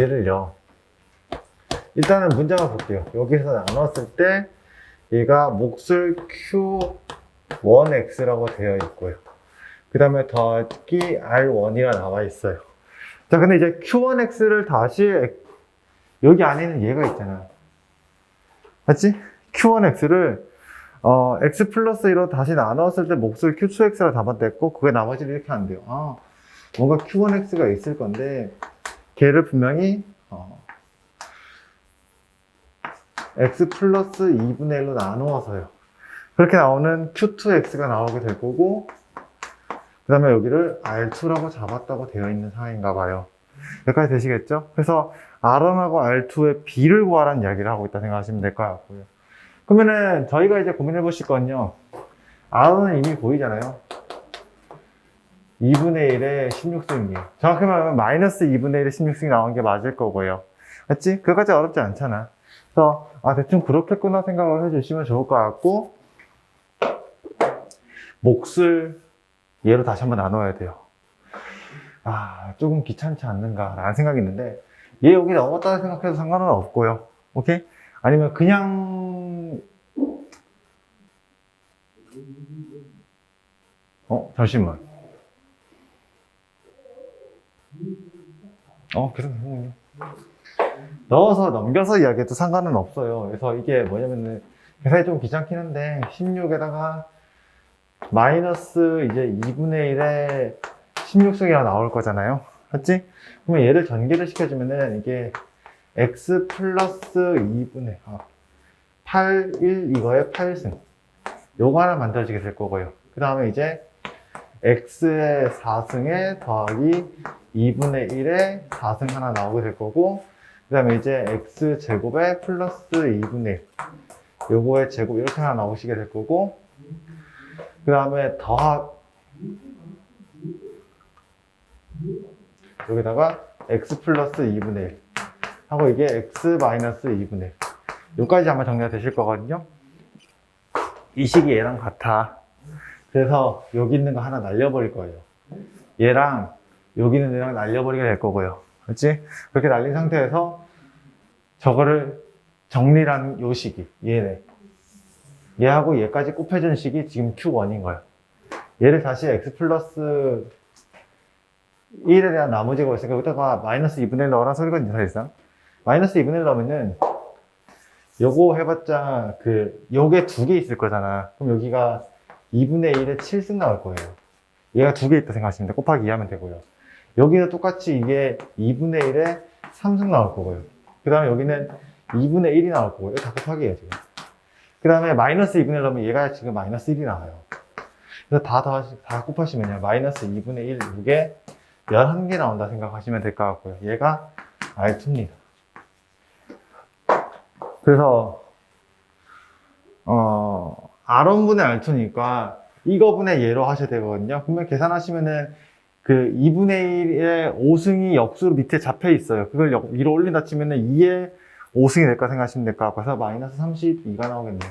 얘를요. 일단은 문장을 볼게요. 여기서 나눴을 때 얘가 몫을 Q1X라고 되어 있고요. 그 다음에 더하기 R1이라 나와 있어요. 자, 근데 이제 Q1X를 다시 엑- 여기 안에는 얘가 있잖아. 맞지? Q1X를 어, X 플러스 1로 다시 나눴을 때 몫을 Q2X라 담아냈고 그게 나머지를 이렇게 안 돼요. 아, 뭔가 Q1X가 있을 건데 걔를 분명히 어, X 플러스 2분의 1로 나누어서요. 그렇게 나오는 Q2X가 나오게 될 거고 그 다음에 여기를 R2라고 잡았다고 되어 있는 상황인가 봐요. 여기까지 되시겠죠? 그래서 R1하고 R2의 B를 구하라는 이야기를 하고 있다 생각하시면 될 것 같고요. 그러면은 저희가 이제 고민해 보실 건요. R은 이미 보이잖아요. 2분의 1의 16승이에요. 정확히 말하면 마이너스 2분의 1의 16승이 나온 게 맞을 거고요. 맞지? 그거까지 어렵지 않잖아. 그래서 아 대충 그렇겠구나 생각을 해주시면 좋을 것 같고 몫을 얘로 다시 한번 나눠야 돼요. 아 조금 귀찮지 않는가라는 생각이 있는데 얘 여기 넣었다 생각해도 상관은 없고요. 오케이? 아니면 그냥 어 잠시만 어 계속 해보군요. 넣어서 넘겨서 이야기해도 상관은 없어요. 그래서 이게 뭐냐면은 계산이 좀 귀찮긴 한데 16에다가 마이너스 이제 2분의 1에 16승이라 나올 거잖아요. 맞지? 그러면 얘를 전개를 시켜주면은 이게 x 플러스 2분의 아, 8, 1 이거에 8승 요거 하나 만들어지게 될 거고요. 그 다음에 이제 x의 4승에 더하기 2분의 1에 4승 하나 나오게 될 거고 그 다음에 이제 x 제곱에 플러스 2분의 1 요거의 제곱 이렇게 하나 나오시게 될 거고 그 다음에 더하 여기다가 x 플러스 2분의 1 하고 이게 x 마이너스 2분의 1 여기까지 아마 정리가 되실 거거든요. 이 식이 얘랑 같아 그래서 여기 있는 거 하나 날려버릴 거예요. 얘랑 여기 있는 애랑 날려버리게 될 거고요. 그렇지? 그렇게 날린 상태에서 저거를 정리라는 요 식이 얘네. 얘하고 얘까지 곱해준 식이 지금 Q1인 거예요. 얘를 다시 x 플러스 1에 대한 나머지가 있으니까 여기다가 마이너스 2분의 1 넣으란 소리거든요 사실상. 마이너스 2분의 1 넣으면은 요거 해봤자 그 요게 두 개 있을 거잖아. 그럼 여기가 2분의 1에 7승 나올 거예요. 얘가 두 개 있다 생각하시면 돼 곱하기 2 하면 되고요. 여기는 똑같이 이게 2분의 1에 3승 나올 거고요. 그 다음에 여기는 2분의 1이 나올 거고요. 다 곱하기예요 지금. 그 다음에 마이너스 2분의 1 넣으면 얘가 지금 마이너스 1이 나와요. 그래서 다, 더, 다 곱하시면요 마이너스 2분의 1 이게 11개 나온다 생각하시면 될 것 같고요. 얘가 R2입니다. 그래서 어 R1분의 R2니까 이거분의 얘로 하셔야 되거든요. 그러면 계산하시면은 그 2분의 1의 5승이 역수로 밑에 잡혀 있어요. 그걸 역- 위로 올린다 치면은 2의 5승이 될까 생각하시면 될것 같아서 마이너스 32가 나오겠네요